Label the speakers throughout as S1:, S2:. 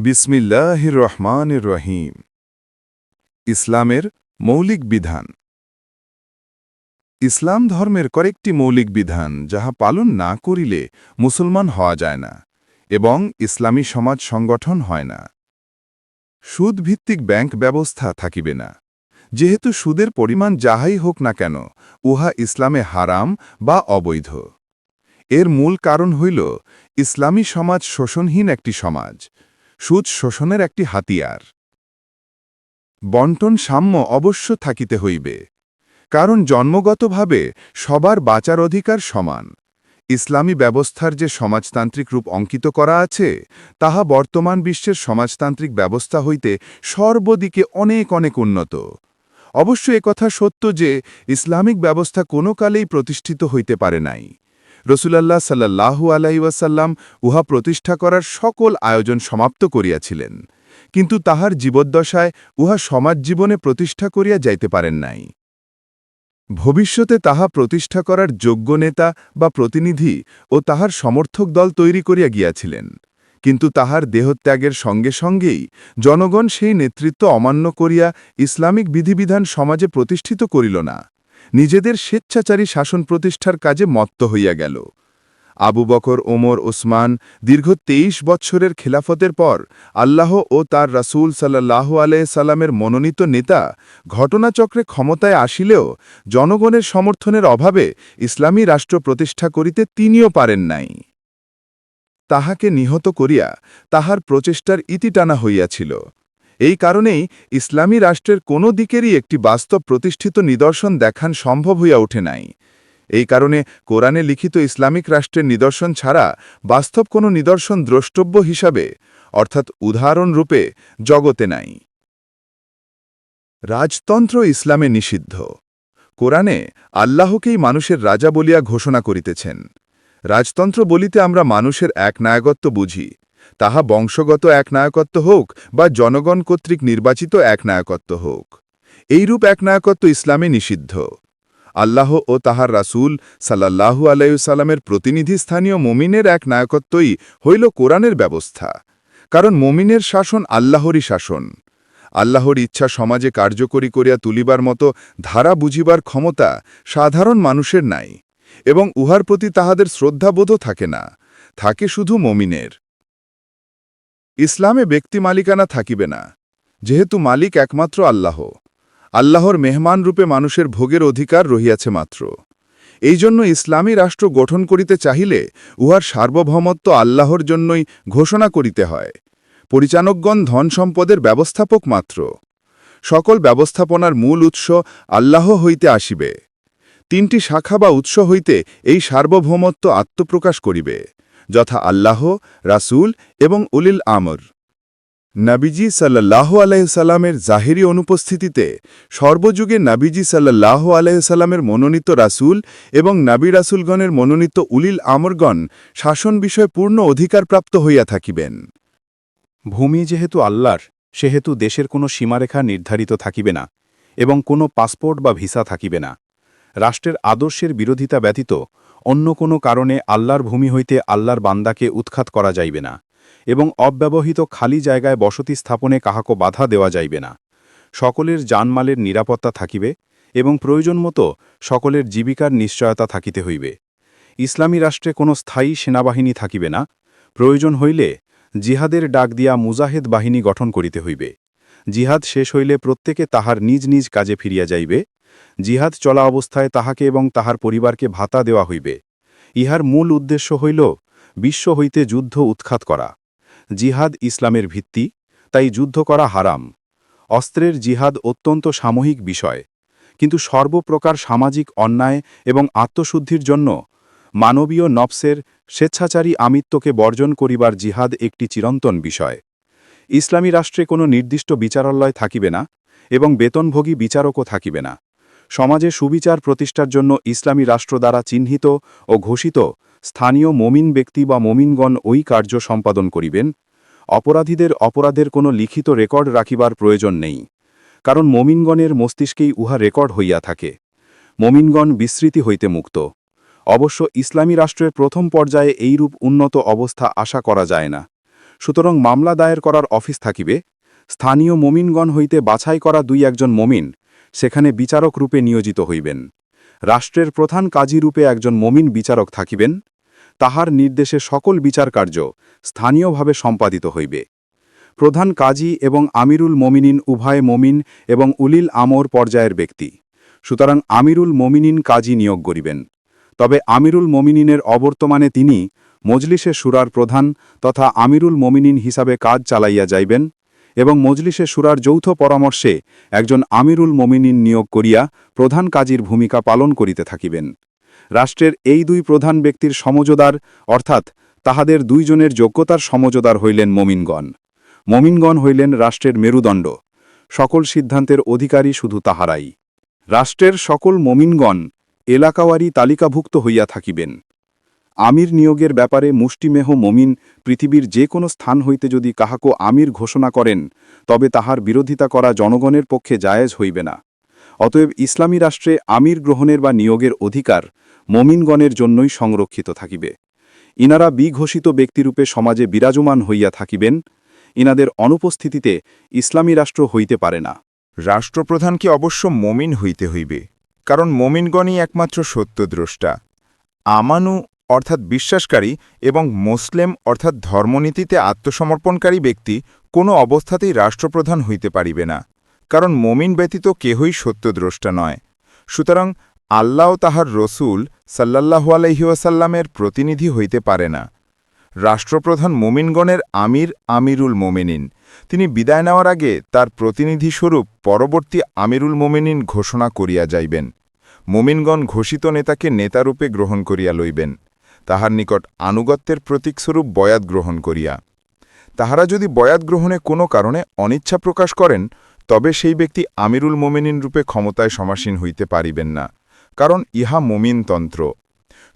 S1: বিসমিল্লাহির রহমানির রহিম। ইসলামের মৌলিক বিধান। ইসলাম ধর্মের কয়েকটি মৌলিক বিধান যাহা পালন না করিলে মুসলমান হওয়া যায় না এবং ইসলামী সমাজ সংগঠন হয় না। সুদভিত্তিক ব্যাংক ব্যবস্থা থাকিবে না। যেহেতু সুদের পরিমাণ যাহাই হোক না কেন, উহা ইসলামে হারাম বা অবৈধ। এর মূল কারণ হইল, ইসলামী সমাজ শোষণহীন একটি সমাজ সুদ শোষণের একটি হাতিয়ার। বন্টন সাম্য অবশ্য থাকিতে হইবে, কারণ জন্মগতভাবে সবার বাঁচার অধিকার সমান। ইসলামী ব্যবস্থার যে সমাজতান্ত্রিক রূপ অঙ্কিত করা আছে, তাহা বর্তমান বিশ্বের সমাজতান্ত্রিক ব্যবস্থা হইতে সর্বদিকে অনেক অনেক উন্নত। অবশ্য কথা সত্য যে, ইসলামিক ব্যবস্থা কোনো কালেই প্রতিষ্ঠিত হইতে পারে নাই। রসুলাল্লাহ সাল্লাহু আলাইসাল্লাম উহা প্রতিষ্ঠা করার সকল আয়োজন সমাপ্ত করিয়াছিলেন। কিন্তু তাহার জীবদ্দশায় উহা সমাজ জীবনে প্রতিষ্ঠা করিয়া যাইতে পারেন নাই। ভবিষ্যতে তাহা প্রতিষ্ঠা করার যোগ্য নেতা বা প্রতিনিধি ও তাহার সমর্থক দল তৈরি করিয়া গিয়াছিলেন। কিন্তু তাহার দেহত্যাগের সঙ্গে সঙ্গেই জনগণ সেই নেতৃত্ব অমান্য করিয়া ইসলামিক বিধিবিধান সমাজে প্রতিষ্ঠিত করিল না। নিজেদের স্বেচ্ছাচারী শাসন প্রতিষ্ঠার কাজে মত্ত হইয়া গেল। আবু বকর, ওমর, ওসমান দীর্ঘ তেইশ বৎসরের খেলাফতের পর আল্লাহ ও তার রাসূল সাল্লাহ সাল্লামের মনোনীত নেতা ঘটনাচক্রে ক্ষমতায় আসিলেও জনগণের সমর্থনের অভাবে ইসলামী রাষ্ট্র প্রতিষ্ঠা করিতে তিনিও পারেন নাই। তাহাকে নিহত করিয়া তাহার প্রচেষ্টার ইতি টানা হইয়াছিল। এই কারণেই ইসলামী রাষ্ট্রের কোনো দিকেরই একটি বাস্তব প্রতিষ্ঠিত নিদর্শন দেখান সম্ভব হইয়া ওঠে নাই। এই কারণে কোরআনে লিখিত ইসলামিক রাষ্ট্রের নিদর্শন ছাড়া বাস্তব কোনো নিদর্শন দ্রষ্টব্য হিসাবে, অর্থাৎ উদাহরণ রূপে জগতে নাই। রাজতন্ত্র ইসলামে নিষিদ্ধ। কোরআনে আল্লাহকেই মানুষের রাজা বলিয়া ঘোষণা করিতেছেন। রাজতন্ত্র বলিতে আমরা মানুষের এক নায়কত্ব বুঝি। তাহা বংশগত এক নায়কত্ব হোক বা জনগণ কর্তৃক নির্বাচিত এক নায়কত্ব হোক। এইরূপ এক নায়কত্ব ইসলামে নিষিদ্ধ। আল্লাহ ও তাহার রাসূল সাল্লাহু আলাইসাল্লামের প্রতিনিধি স্থানীয় মমিনের এক নায়কত্বই হইল কোরআনের ব্যবস্থা। কারণ মমিনের শাসন আল্লাহরই শাসন। আল্লাহর ইচ্ছা সমাজে কার্যকরী করিয়া তুলিবার মতো ধারা বুঝিবার ক্ষমতা সাধারণ মানুষের নাই এবং উহার প্রতি তাহাদের শ্রদ্ধাবোধও থাকে না। থাকে শুধু মমিনের। ইসলামে ব্যক্তি মালিকানা থাকিবে না, যেহেতু মালিক একমাত্র আল্লাহ। আল্লাহর মেহমান রূপে মানুষের ভোগের অধিকার রহিয়াছে মাত্র। এই জন্য ইসলামী রাষ্ট্র গঠন করিতে চাহিলে উহার সার্বভৌমত্ব আল্লাহর জন্যই ঘোষণা করিতে হয়। পরিচালকগণ ধন সম্পদের ব্যবস্থাপক মাত্র। সকল ব্যবস্থাপনার মূল উৎস আল্লাহ হইতে আসিবে। তিনটি শাখা বা উৎস হইতে এই সার্বভৌমত্ব আত্মপ্রকাশ করিবে। যথা আল্লাহ, রাসূল এবং উলিল আমর। নাবিজি সাল্লাহ আলাইসাল্লামের জাহেরি অনুপস্থিতিতে সর্বযুগে নাবিজি সাল্লাহ আলাইসাল্লামের মনোনীত রাসূল এবং নাবি রাসূলগণের মনোনীত উলিল আমরগণ শাসন বিষয়ে পূর্ণ অধিকারপ্রাপ্ত হইয়া থাকিবেন।
S2: ভূমি যেহেতু আল্লাহর, সেহেতু দেশের কোনো সীমারেখা নির্ধারিত থাকিবে না এবং কোনো পাসপোর্ট বা ভিসা থাকিবে না। রাষ্ট্রের আদর্শের বিরোধিতা ব্যতীত অন্য কোনো কারণে আল্লাহর ভূমি হইতে আল্লাহর বান্দাকে উৎখাত করা যাইবে না, এবং অব্যবহৃত খালি জায়গায় বসতি স্থাপনে কাহাকো বাধা দেওয়া যাইবে না। সকলের জানমালের নিরাপত্তা থাকিবে, এবং প্রয়োজন মতো সকলের জীবিকার নিশ্চয়তা থাকিতে হইবে। ইসলামী রাষ্ট্রে কোনো স্থায়ী সেনাবাহিনী থাকিবে না, প্রয়োজন হইলে জিহাদের ডাক দিয়া মুজাহেদ বাহিনী গঠন করিতে হইবে। জিহাদ শেষ হইলে প্রত্যেকে তাহার নিজ নিজ কাজে ফিরিয়া যাইবে জিহাদ চলা অবস্থায় তাহাকে এবং তাহার পরিবারকে ভাতা দেওয়া হইবে। ইহার মূল উদ্দেশ্য হইল বিশ্ব হইতে যুদ্ধ উৎখাত করা। জিহাদ ইসলামের ভিত্তি, তাই যুদ্ধ করা হারাম। অস্ত্রের জিহাদ অত্যন্ত সাময়িক বিষয়, কিন্তু সর্বপ্রকার সামাজিক অন্যায় এবং আত্মশুদ্ধির জন্য মানবীয় নফসের স্বেচ্ছাচারী আমিত্বকে বর্জন করিবার জিহাদ একটি চিরন্তন বিষয়। ইসলামী রাষ্ট্রে কোনো নির্দিষ্ট বিচারালয় থাকিবে না এবং বেতনভোগী বিচারকও থাকিবে না। সমাজে সুবিচার প্রতিষ্ঠার জন্য ইসলামী রাষ্ট্র দ্বারা চিহ্নিত ও ঘোষিত স্থানীয় মমিন ব্যক্তি বা মমিনগণ ওই কার্য সম্পাদন করিবেন। অপরাধীদের অপরাধের কোনো লিখিত রেকর্ড রাখিবার প্রয়োজন নেই, কারণ মমিনগণের মস্তিষ্কেই উহা রেকর্ড হইয়া থাকে। মমিনগণ বিস্মৃতি হইতে মুক্ত। অবশ্য ইসলামী রাষ্ট্রের প্রথম পর্যায়ে এইরূপ উন্নত অবস্থা আশা করা যায় না। সুতরাং মামলা দায়ের করার অফিস থাকিবে। স্থানীয় মমিনগণ হইতে বাছাই করা দুই একজন মমিন সেখানে বিচারক রূপে নিয়োজিত হইবেন। রাষ্ট্রের প্রধান কাজী রূপে একজন মমিন বিচারক থাকিবেন। তাহার নির্দেশে সকল বিচার কার্য স্থানীয়ভাবে সম্পাদিত হইবে। প্রধান কাজী এবং আমিরুল মমিনিন উভয় মমিন এবং উলিল আমর পর্যায়ের ব্যক্তি। সুতরাং আমিরুল মমিনিন কাজী নিয়োগ করিবেন। তবে আমিরুল মমিনিনের অবর্তমানে তিনি মজলিসে সুরার প্রধান তথা আমিরুল মমিনিন হিসাবে কাজ চালাইয়া যাইবেন। এবং মজলিসে সুরার যৌথ পরামর্শে একজন আমিরুল মমিনিন নিয়োগ করিয়া প্রধান কাজীর ভূমিকা পালন করিতে থাকিবেন। রাষ্ট্রের এই দুই প্রধান ব্যক্তির সমজোদার অর্থাৎ তাহাদের দুইজনের যোগ্যতার সমজোদার হইলেন মমিনগণ। মমিনগণ হইলেন রাষ্ট্রের মেরুদণ্ড। সকল সিদ্ধান্তের অধিকারী শুধু তাহারাই। রাষ্ট্রের সকল মমিনগণ এলাকাওয়ারি তালিকাভুক্ত হইয়া থাকিবেন। আমির নিয়োগের ব্যাপারে মুষ্টিমেহ মমিন পৃথিবীর যে কোনো স্থান হইতে যদি কাহাকো আমির ঘোষণা করেন, তবে তাহার বিরোধিতা করা জনগণের পক্ষে জায়েজ হইবে না। অতএব ইসলামী রাষ্ট্রে আমির গ্রহণের বা নিয়োগের অধিকার মমিনগণের জন্যই সংরক্ষিত থাকিবে। ইনারা বিঘোষিত ব্যক্তিরূপে সমাজে বিরাজমান হইয়া থাকিবেন, ইনাদের অনুপস্থিতিতে ইসলামী রাষ্ট্র হইতে পারে না।
S1: রাষ্ট্রপ্রধানকে অবশ্য মমিন হইতে হইবে? কারণ মমিনগণই একমাত্র সত্যদ্রষ্টা। আমানু অর্থাৎ বিশ্বাসকারী এবং মুসলেম অর্থাৎ ধর্মনীতিতে আত্মসমর্পণকারী ব্যক্তি কোনো অবস্থাতেই রাষ্ট্রপ্রধান হইতে পারিবে না, কারণ মমিন ব্যতীত কেহই সত্যদ্রষ্টা নয়। সুতরাং আল্লাহ তাহার রসুল সাল্লাল্লাহু আলহিউসাল্লামের প্রতিনিধি হইতে পারে না। রাষ্ট্রপ্রধান মোমিনগণের আমির আমিরুল মোমেনিন। তিনি বিদায় নেওয়ার আগে তার প্রতিনিধিস্বরূপ পরবর্তী আমিরুল মোমেনিন ঘোষণা করিয়া যাইবেন। মোমিনগণ ঘোষিত নেতাকে নেতারূপে গ্রহণ করিয়া লইবেন। তাহার নিকট আনুগত্যের প্রতীকস্বরূপ বয়াত গ্রহণ করিয়া। তাহারা যদি বয়াত গ্রহণে কোনো কারণে অনিচ্ছা প্রকাশ করেন, তবে সেই ব্যক্তি আমিরুল মোমেনিন রূপে ক্ষমতায় সমাসীন হইতে পারিবেন না, কারণ ইহা মোমিনতন্ত্র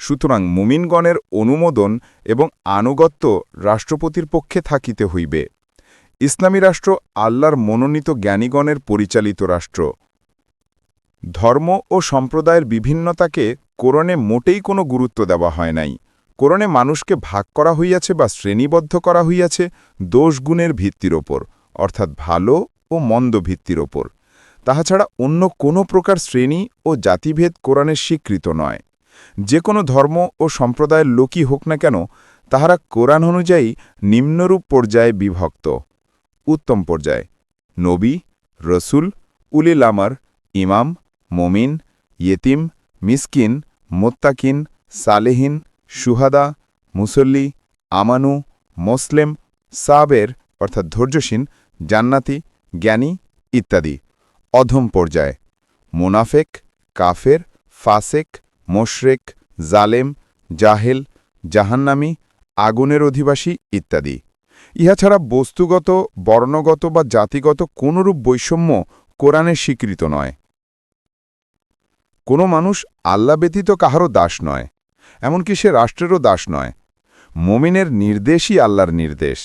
S1: সুতরাং মুমিনগণের অনুমোদন এবং আনুগত্য রাষ্ট্রপতির পক্ষে থাকিতে হইবে। ইসলামী রাষ্ট্র আল্লাহর মনোনীত জ্ঞানীগণের পরিচালিত রাষ্ট্র। ধর্ম ও সম্প্রদায়ের বিভিন্নতাকে কোরণে মোটেই কোনো গুরুত্ব দেওয়া হয় নাই। কোরণে মানুষকে ভাগ করা হইয়াছে বা শ্রেণীবদ্ধ করা হইয়াছে দোষগুণের ভিত্তির ওপর, অর্থাৎ ভালো ও মন্দ ভিত্তির ওপর। তাহা ছাড়া অন্য কোনো প্রকার শ্রেণি ও জাতিভেদ কোরআনের স্বীকৃত নয়। যে কোনো ধর্ম ও সম্প্রদায়ের লোকই হোক না কেন, তাহারা কোরআন অনুযায়ী নিম্নরূপ পর্যায়ে বিভক্ত। উত্তম পর্যায়ে, নবী, রসুল, উলিল আমার, ইমাম, মমিন, ইয়েতিম, মিসকিন মোত্তাকিন, সালেহিন, সুহাদা, মুসল্লি, আমানু, মোসলেম, সাবের, অর্থাৎ ধৈর্যসীন জান্নাতি, জ্ঞানী ইত্যাদি। অধম পর্যায়, মোনাফেক, কাফের, ফাসেক, মোশরেক, জালেম, জাহেল, জাহান্নামি, আগুনের অধিবাসী ইত্যাদি। ইহা ছাড়া বস্তুগত, বর্ণগত বা জাতিগত কোনরূপ বৈষম্য কোরআনে স্বীকৃত নয়। কোনো মানুষ আল্লা ব্যতীত কাহারও দাস নয়, এমনকি সে রাষ্ট্রেরও দাস নয়। মমিনের নির্দেশই আল্লাহর নির্দেশ।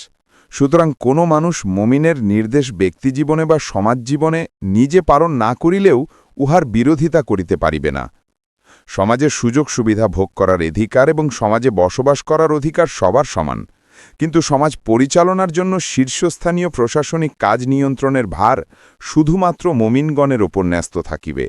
S1: সুতরাং কোনো মানুষ মমিনের নির্দেশ ব্যক্তিজীবনে বা সমাজ জীবনে নিজে পালন না করিলেও উহার বিরোধিতা করিতে পারিবে না। সমাজের সুযোগ সুবিধা ভোগ করার অধিকার এবং সমাজে বসবাস করার অধিকার সবার সমান। কিন্তু সমাজ পরিচালনার জন্য শীর্ষস্থানীয় প্রশাসনিক কাজ নিয়ন্ত্রণের ভার শুধুমাত্র মমিনগণের ওপর ন্যস্ত থাকিবে।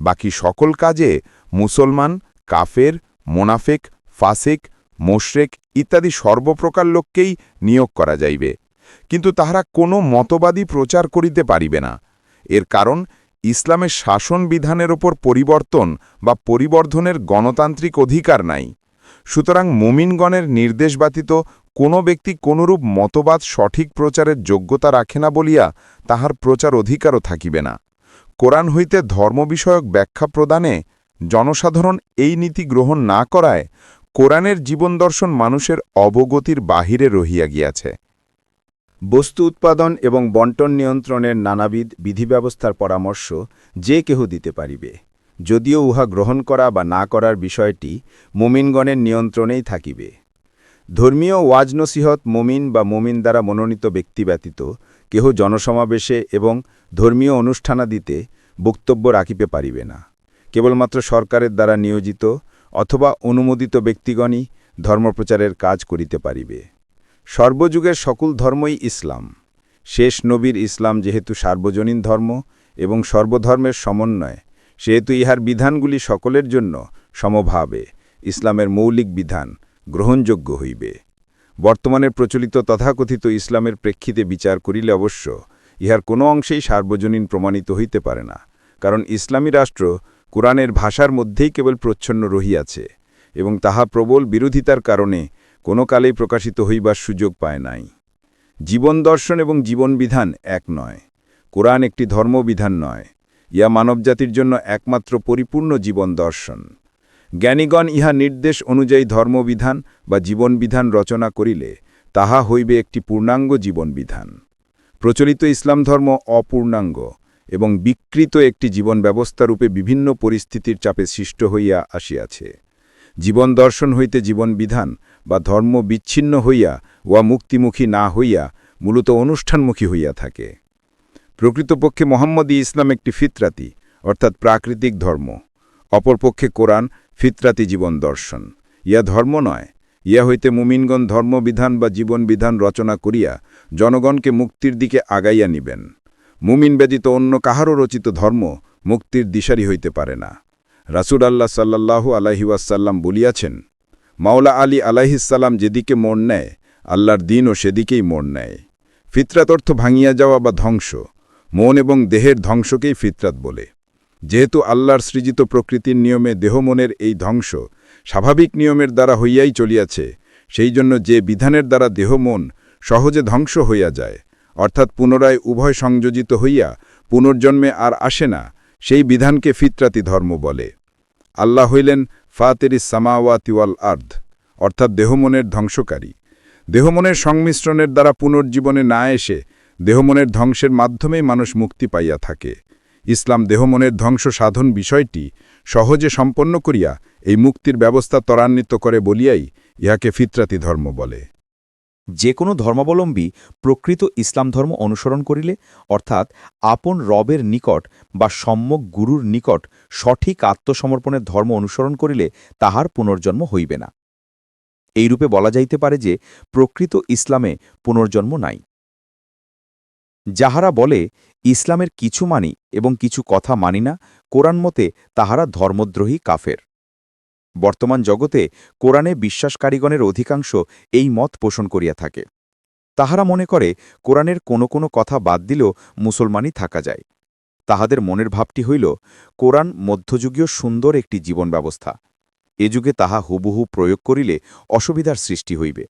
S1: বাকি সকল কাজে মুসলমান, কাফের, মোনাফেক, ফাসেক, মোশরেক ইত্যাদি সর্বপ্রকার লোককেই নিয়োগ করা যাইবে। কিন্তু তাহারা কোনো মতবাদী প্রচার করিতে পারিবে না। এর কারণ, ইসলামের শাসন বিধানের ওপর পরিবর্তন বা পরিবর্ধনের গণতান্ত্রিক অধিকার নাই। সুতরাং মুমিনগণের নির্দেশ ব্যতীত কোনো ব্যক্তি কোনরূপ মতবাদ সঠিক প্রচারের যোগ্যতা রাখে না বলিয়া তাহার প্রচার অধিকারও থাকিবে না। কোরআন হইতে ধর্ম বিষয়ক ব্যাখ্যা প্রদানে জনসাধারণ এই নীতি গ্রহণ না করায় কোরআনের জীবনদর্শন মানুষের অবগতির বাহিরে রহিয়া গিয়াছে।
S2: বস্তু উৎপাদন এবং বন্টন নিয়ন্ত্রণের নানাবিধ বিধিব্যবস্থার পরামর্শ যে কেহ দিতে পারিবে, যদিও উহা গ্রহণ করা বা না করার বিষয়টি মুমিনগণের নিয়ন্ত্রণেই থাকিবে। ধর্মীয় ওয়াজ নসিহত মুমিন বা মুমিন দ্বারা মনোনীত ব্যক্তি ব্যতীত কেহ জনসমাবেশে এবং ধর্মীয় অনুষ্ঠানাদিতে বক্তব্য রাখিতে পারিবে না। কেবলমাত্র সরকারের দ্বারা নিয়োজিত অথবা অনুমোদিত ব্যক্তিগণই ধর্মপ্রচারের কাজ করিতে পারিবে।
S1: সর্বযুগের সকল ধর্মই ইসলাম। শেষ নবীর ইসলাম যেহেতু সার্বজনীন ধর্ম এবং সর্বধর্মের সমন্বয়, সেহেতু ইহার বিধানগুলি সকলের জন্য সমভাবে। ইসলামের মৌলিক বিধান গ্রহণযোগ্য হইবে। বর্তমানের প্রচলিত তথাকথিত ইসলামের প্রেক্ষিতে বিচার করিলে অবশ্য ইহার কোনো অংশেই সার্বজনীন প্রমাণিত হইতে পারে না, কারণ ইসলামী রাষ্ট্র কোরআনের ভাষার মধ্যেই কেবল প্রচ্ছন্ন রহিয়াছে এবং তাহা প্রবল বিরোধিতার কারণে কোনো কালেই প্রকাশিত হইবার সুযোগ পায় নাই। জীবন দর্শন এবং জীবনবিধান এক নয়, কোরআন একটি ধর্মবিধান নয় ইয়া মানবজাতির জন্য একমাত্র পরিপূর্ণ জীবন দর্শন। জ্ঞানীগণ ইহা নির্দেশ অনুযায়ী ধর্মবিধান বা জীবনবিধান রচনা করিলে তাহা হইবে একটি পূর্ণাঙ্গ জীবনবিধান। প্রচলিত ইসলাম ধর্ম অপূর্ণাঙ্গ এবং বিকৃত একটি জীবন ব্যবস্থারূপে বিভিন্ন পরিস্থিতির চাপে সৃষ্ট হইয়া আসিয়াছে। জীবন দর্শন হইতে জীবনবিধান বা ধর্ম বিচ্ছিন্ন হইয়া ওয়া মুক্তিমুখী না হইয়া মূলত অনুষ্ঠানমুখী হইয়া থাকে। প্রকৃতপক্ষে মোহাম্মদী ইসলাম একটি ফিতরাতি, অর্থাৎ প্রাকৃতিক ধর্ম। অপরপক্ষে কোরআন ফিতরাতি জীবন দর্শন। ইয়া ধর্ম নয়। ইয়া হইতে মুমিনগণ ধর্মবিধান বা জীবনবিধান রচনা করিয়া জনগণকে মুক্তির দিকে আগাইয়া নিবেন। মুমিন ব্যতীত অন্য কাহারও রচিত ধর্ম মুক্তির দিশারি হইতে পারে না। রাসুল আল্লাহ সাল্লাহু আলাহিওয়াসাল্লাম বলিয়াছেন, মাওলা আলী আলাহিসাল্লাম যেদিকে মোড় নেয়, আল্লাহর দিনও সেদিকেই মোড় নেয়। ফিতরাত অর্থ ভাঙিয়া যাওয়া বা ধ্বংস, মন এবং দেহের ধ্বংসকেই ফিতরাত বলে। যেহেতু আল্লাহর সৃজিত প্রকৃতির নিয়মে দেহমনের এই ধ্বংস স্বাভাবিক নিয়মের দ্বারা হইয়াই চলিয়াছে, সেই জন্য যে বিধানের দ্বারা দেহ মন সহজে ধ্বংস হইয়া যায়, অর্থাৎ পুনরায় উভয় সংযোজিত হইয়া পুনর্জন্মে আর আসে না, সেই বিধানকে ফিতরাতি ধর্ম বলে। আল্লাহ হইলেন ফাতেরিস সামাওয়াতিওয়াল আর্ধ অর্থাৎ দেহমনের ধ্বংসকারী। দেহমনের সংমিশ্রণের দ্বারা পুনর্জীবনে না এসে দেহমনের ধ্বংসের মাধ্যমেই মানুষ মুক্তি পাইয়া থাকে। ইসলাম দেহমনের ধ্বংস সাধন বিষয়টি সহজে সম্পন্ন করিয়া এই মুক্তির ব্যবস্থা ত্বরান্বিত করে বলিয়াই ইহাকে ফিতরাতি ধর্ম বলে।
S2: যে কোনো ধর্মাবলম্বী প্রকৃত ইসলাম ধর্ম অনুসরণ করিলে, অর্থাৎ আপন রবের নিকট বা সম্যক গুরুর নিকট সঠিক আত্মসমর্পণের ধর্ম অনুসরণ করিলে তাহার পুনর্জন্ম হইবে না। এইরূপে বলা যাইতে পারে যে প্রকৃত ইসলামে পুনর্জন্ম নাই। যাহারা বলে, ইসলামের কিছু মানি এবং কিছু কথা মানি না, কোরআন মতে তাহারা ধর্মদ্রোহী কাফের। বর্তমান জগতে কোরআনে বিশ্বাসকারীগণের অধিকাংশ এই মত পোষণ করিয়া থাকে। তাহারা মনে করে, কোরআনের কোনো কোনো কথা বাদ দিলেও মুসলমানই থাকা যায়। তাহাদের মনের ভাবটি হইল, কোরআন মধ্যযুগীয় সুন্দর একটি জীবন ব্যবস্থা এ যুগে তাহা হুবহু প্রয়োগ করিলে অসুবিধার সৃষ্টি হইবে।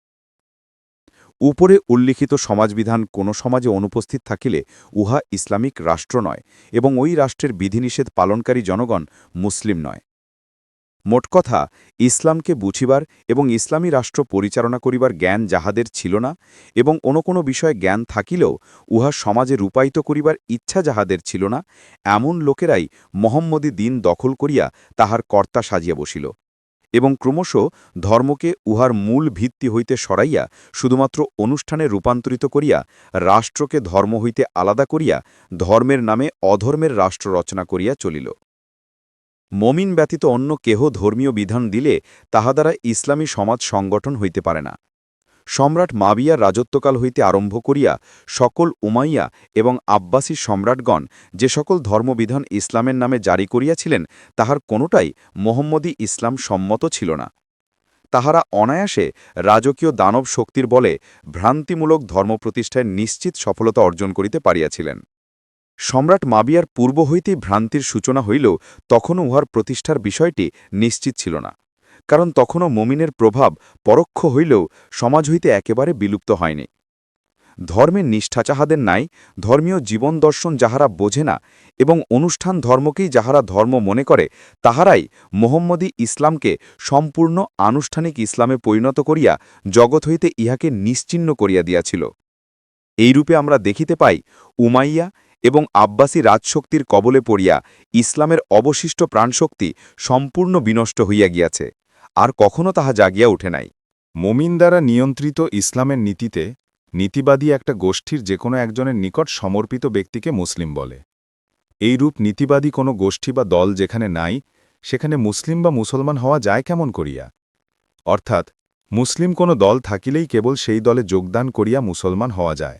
S2: উপরে উল্লিখিত সমাজবিধান কোনো সমাজে অনুপস্থিত থাকিলে উহা ইসলামিক রাষ্ট্র নয় এবং ওই রাষ্ট্রের বিধিনিষেধ পালনকারী জনগণ মুসলিম নয়। মোট কথা, ইসলামকে বুঝিবার এবং ইসলামী রাষ্ট্র পরিচালনা করিবার জ্ঞান যাহাদের ছিল না এবং কোনো কোনো বিষয়ে জ্ঞান থাকিলেও উহা সমাজে রূপায়িত করিবার ইচ্ছা যাহাদের ছিল না, এমন লোকেরাই মোহাম্মদী দিন দখল করিয়া তাহার কর্তা সাজিয়া বসিল। এবং ক্রমশ ধর্মকে উহার মূল ভিত্তি হইতে সরাইয়া শুধুমাত্র অনুষ্ঠানে রূপান্তরিত করিয়া রাষ্ট্রকে ধর্ম হইতে আলাদা করিয়া ধর্মের নামে অধর্মের রাষ্ট্র রচনা করিয়া চলিল। মমিন ব্যতীত অন্য কেহ ধর্মীয় বিধান দিলে তাহা দ্বারা ইসলামী সমাজ সংগঠন হইতে পারে না। সম্রাট মাবিয়ার রাজত্বকাল হইতে আরম্ভ করিয়া সকল উমাইয়া এবং আব্বাসী সম্রাটগণ যে সকল ধর্মবিধান ইসলামের নামে জারি করিয়াছিলেন, তাহার কোনোটাই মোহাম্মদী ইসলাম সম্মত ছিল না। তাহারা অনায়াসে রাজকীয় দানব শক্তির বলে ভ্রান্তিমূলক ধর্ম প্রতিষ্ঠায় নিশ্চিত সফলতা অর্জন করিতে পারিয়াছিলেন। সম্রাট মাবিয়ার পূর্ব হইতেই ভ্রান্তির সূচনা হইলেও তখনও উহার প্রতিষ্ঠার বিষয়টি নিশ্চিত ছিল না। কারণ তখনও মমিনের প্রভাব পরোক্ষ হইলেও সমাজ হইতে একেবারে বিলুপ্ত হয়নি। ধর্মের নিষ্ঠা যাহাদের নাই, ধর্মীয় জীবন দর্শন যাহারা বোঝে না এবং অনুষ্ঠান ধর্মকেই যাহারা ধর্ম মনে করে, তাহারাই মোহাম্মদী ইসলামকে সম্পূর্ণ আনুষ্ঠানিক ইসলামে পরিণত করিয়া জগৎ হইতে ইহাকে নিশ্চিন্ন করিয়া দিয়াছিল। এইরূপে আমরা দেখিতে পাই, উমাইয়া এবং আব্বাসী রাজশক্তির কবলে পড়িয়া ইসলামের অবশিষ্ট প্রাণশক্তি সম্পূর্ণ বিনষ্ট হইয়া গিয়াছে। আর কখনো তাহা জাগিয়া উঠে নাই।
S3: মমিন দ্বারা নিয়ন্ত্রিত ইসলামের নীতিতে নীতিবাদী একটা গোষ্ঠীর যে কোনো একজনের নিকট সমর্পিত ব্যক্তিকে মুসলিম বলে। এইরূপ নীতিবাদী কোনো গোষ্ঠী বা দল যেখানে নাই, সেখানে মুসলিম বা মুসলমান হওয়া যায় কেমন করিয়া? অর্থাৎ,
S2: মুসলিম কোনো দল থাকিলেই কেবল সেই দলে যোগদান করিয়া মুসলমান হওয়া যায়।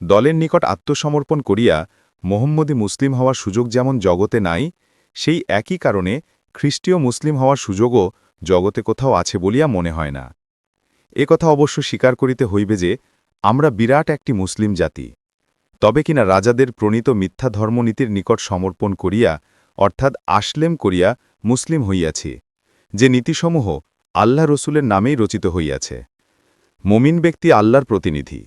S2: দলের নিকট আত্মসমর্পণ করিয়া মোহাম্মদী মুসলিম হওয়ার সুযোগ যেমন জগতে নাই, সেই একই কারণে খ্রিস্টীয় মুসলিম হওয়ার সুযোগও জগতে কোথাও আছে বলিয়া মনে হয় না। এ কথা অবশ্য স্বীকার করিতে হইবে যে, আমরা বিরাট একটি মুসলিম জাতি। তবে কিনা রাজাদের প্রণীত মিথ্যা ধর্মনীতির নিকট সমর্পণ করিয়া, অর্থাৎ আসলেম করিয়া, মুসলিম হইয়াছি। যে নীতিসমূহ আল্লাহ রসুলের নামেই রচিত হইয়াছে। মমিন ব্যক্তি আল্লাহর প্রতিনিধি।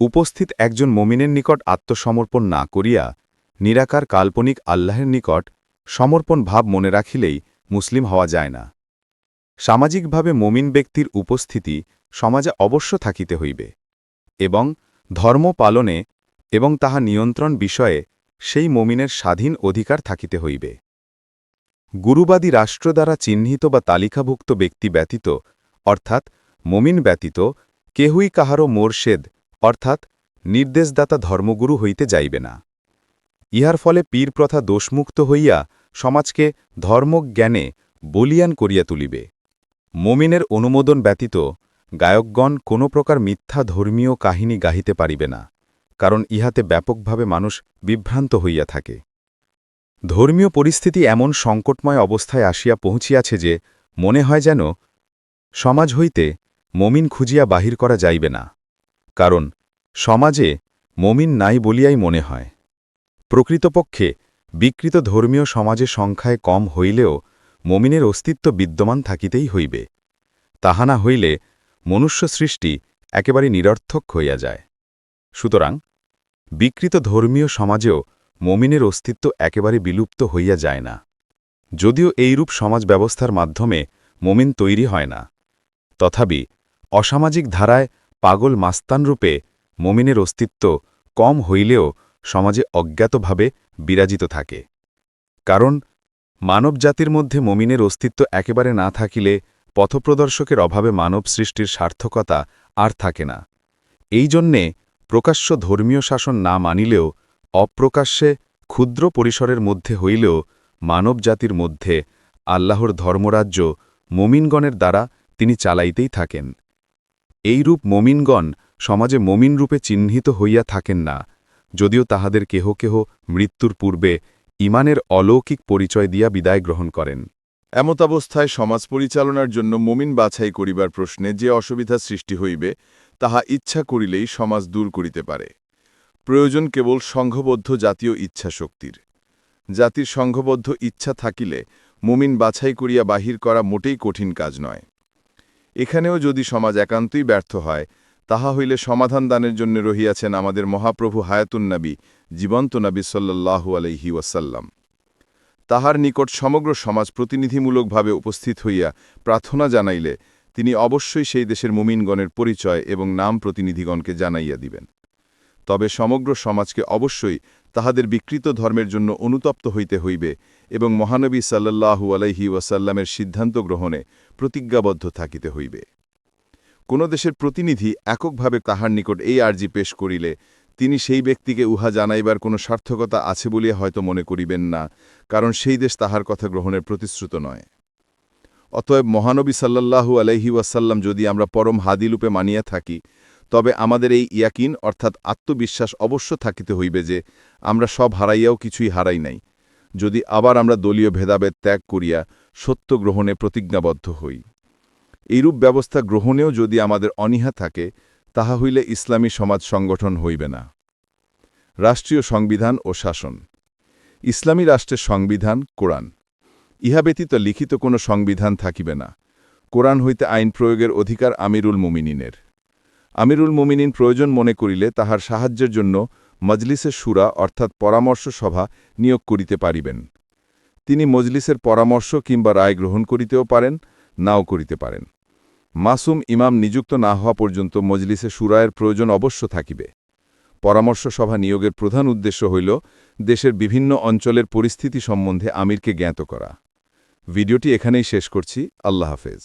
S2: উপস্থিত একজন মমিনের নিকট আত্মসমর্পণ না করিয়া, নিরাকার কাল্পনিক আল্লাহের নিকট সমর্পণ ভাব মনে রাখিলেই মুসলিম হওয়া যায় না। সামাজিকভাবে মমিন ব্যক্তির উপস্থিতি সমাজে অবশ্য থাকিতে হইবে এবং ধর্ম পালনে এবং তাহা নিয়ন্ত্রণ বিষয়ে সেই মমিনের স্বাধীন অধিকার থাকিতে হইবে। গুরুবাদী রাষ্ট্র দ্বারা চিহ্নিত বা তালিকাভুক্ত ব্যক্তি ব্যতীত, অর্থাৎ মমিন ব্যতীত, কেহই কাহারও মোরশেদ অর্থাৎ নির্দেশদাতা ধর্মগুরু হইতে যাইবে না। ইহার ফলে পীর প্রথা দোষমুক্ত হইয়া সমাজকে ধর্মজ্ঞানে বলিয়ান করিয়া তুলিবে। মমিনের অনুমোদন ব্যতীত গায়কগণ কোনো প্রকার মিথ্যা ধর্মীয় কাহিনী গাহিতে পারিবে না, কারণ ইহাতে ব্যাপকভাবে মানুষ বিভ্রান্ত হইয়া থাকে। ধর্মীয় পরিস্থিতি এমন সংকটময় অবস্থায় আসিয়া পৌঁছিয়াছে যে মনে হয় যেন সমাজ হইতে মমিন খুঁজিয়া বাহির করা যাইবে না, কারণ সমাজে মমিন নাই বলিয়াই মনে হয়। প্রকৃতপক্ষে বিকৃত ধর্মীয় সমাজে সংখ্যায় কম হইলেও মমিনের অস্তিত্ব বিদ্যমান থাকিতেই হইবে। তাহা না হইলে মনুষ্য সৃষ্টি একেবারে নিরর্থক হইয়া যায়। সুতরাং বিকৃত ধর্মীয় সমাজেও মমিনের অস্তিত্ব একেবারে বিলুপ্ত হইয়া যায় না। যদিও এইরূপ সমাজ ব্যবস্থার মাধ্যমে মমিন তৈরি হয় না, তথাপি অসামাজিক ধারায় পাগল মাস্তানরূপে মমিনের অস্তিত্ব কম হইলেও সমাজে অজ্ঞাতভাবে বিরাজিত থাকে। কারণ মানবজাতির মধ্যে মমিনের অস্তিত্ব একেবারে না থাকিলে পথপ্রদর্শকের অভাবে মানব সৃষ্টির সার্থকতা আর থাকে না। এই জন্যে প্রকাশ্য ধর্মীয় শাসন না মানিলেও অপ্রকাশ্যে ক্ষুদ্র পরিসরের মধ্যে হইলেও মানবজাতির মধ্যে আল্লাহর ধর্মরাজ্য মমিনগণের দ্বারা তিনি চালাইতেই থাকেন। এইরূপ মমিনগণ সমাজে মমিনরূপে চিহ্নিত হইয়া থাকেন না, যদিও তাহাদের কেহ কেহ মৃত্যুর পূর্বে ইমানের অলৌকিক পরিচয় দিয়া বিদায় গ্রহণ করেন।
S1: এমতাবস্থায় সমাজ পরিচালনার জন্য মমিন বাছাই করিবার প্রশ্নে যে অসুবিধা সৃষ্টি হইবে, তাহা ইচ্ছা করিলেই সমাজ দূর করিতে পারে। প্রয়োজন কেবল সংঘবদ্ধ জাতীয় ইচ্ছা শক্তির জাতির সংঘবদ্ধ ইচ্ছা থাকিলে মুমিন বাছাই করিয়া বাহির করা মোটেই কঠিন কাজ নয়। এখানেও যদি সমাজ একান্তই ব্যর্থ হয় তাহা হইলে সমাধান দানের জন্য রহিয়াছেন আমাদের মহাপ্রভু হায়াতুন্নবী জীবন্ত নবী সাল্লাহু আলহি ওয়াসাল্লাম। তাহার নিকট সমগ্র সমাজ প্রতিনিধিমূলকভাবে উপস্থিত হইয়া প্রার্থনা জানাইলে, তিনি অবশ্যই সেই দেশের মুমিনগণের পরিচয় এবং নাম প্রতিনিধিগণকে জানাইয়া দিবেন। তবে সমগ্র সমাজকে অবশ্যই তাহাদের বিকৃত ধর্মের জন্য অনুতপ্ত হইতে হইবে এবং মহানবী সাল্লাহু আলাইহি ওয়াসাল্লামের সিদ্ধান্ত গ্রহণে প্রতিজ্ঞাবদ্ধ থাকিতে হইবে। কোন দেশের প্রতিনিধি এককভাবে তাহার নিকট এই আর্জি পেশ করিলে, তিনি সেই ব্যক্তিকে উহা জানাইবার কোনো সার্থকতা আছে বলিয়া হয়তো মনে করিবেন না, কারণ সেই দেশ তাহার কথা গ্রহণের প্রতিশ্রুত নয়। অতএব মহানবী সাল্লাল্লাহু আলাইহি ওয়াসাল্লাম যদি আমরা পরম হাদিলূপে মানিয়া থাকি, তবে আমাদের এই ইয়াকিন অর্থাৎ আত্মবিশ্বাস অবশ্য থাকিতে হইবে যে, আমরা সব হারাইয়াও কিছুই হারাই নাই। যদি আবার আমরা দলীয় ভেদাভেদ ত্যাগ করিয়া সত্য গ্রহণে প্রতিজ্ঞাবদ্ধ হই। এইরূপ ব্যবস্থা গ্রহণেও যদি আমাদের অনীহা থাকে, তাহা হইলে ইসলামী সমাজ সংগঠন হইবে না। রাষ্ট্রীয় সংবিধান ও শাসন। ইসলামী রাষ্ট্রের সংবিধান, কোরআন। ইহা ব্যতীত লিখিত কোনো সংবিধান থাকিবে না। কোরআন হইতে আইন প্রয়োগের অধিকার আমিরুল মুমিনিনের। আমিরুল মুমিনিন প্রয়োজন মনে করিলে তাহার সাহায্যের জন্য মজলিসের সুরা অর্থাৎ পরামর্শ সভা নিয়োগ করিতে পারিবেন। তিনি মজলিসের পরামর্শ কিংবা রায় গ্রহণ করিতেও পারেন, নাও করিতে পারেন। মাসুম ইমাম নিযুক্ত না হওয়া পর্যন্ত মজলিসে সুরায়ের প্রয়োজন অবশ্য থাকিবে। পরামর্শ সভা নিয়োগের প্রধান উদ্দেশ্য হইল দেশের বিভিন্ন অঞ্চলের পরিস্থিতি সম্বন্ধে আমিরকে জ্ঞাত করা। ভিডিওটি এখানেই শেষ করছি। আল্লাহ হাফেজ।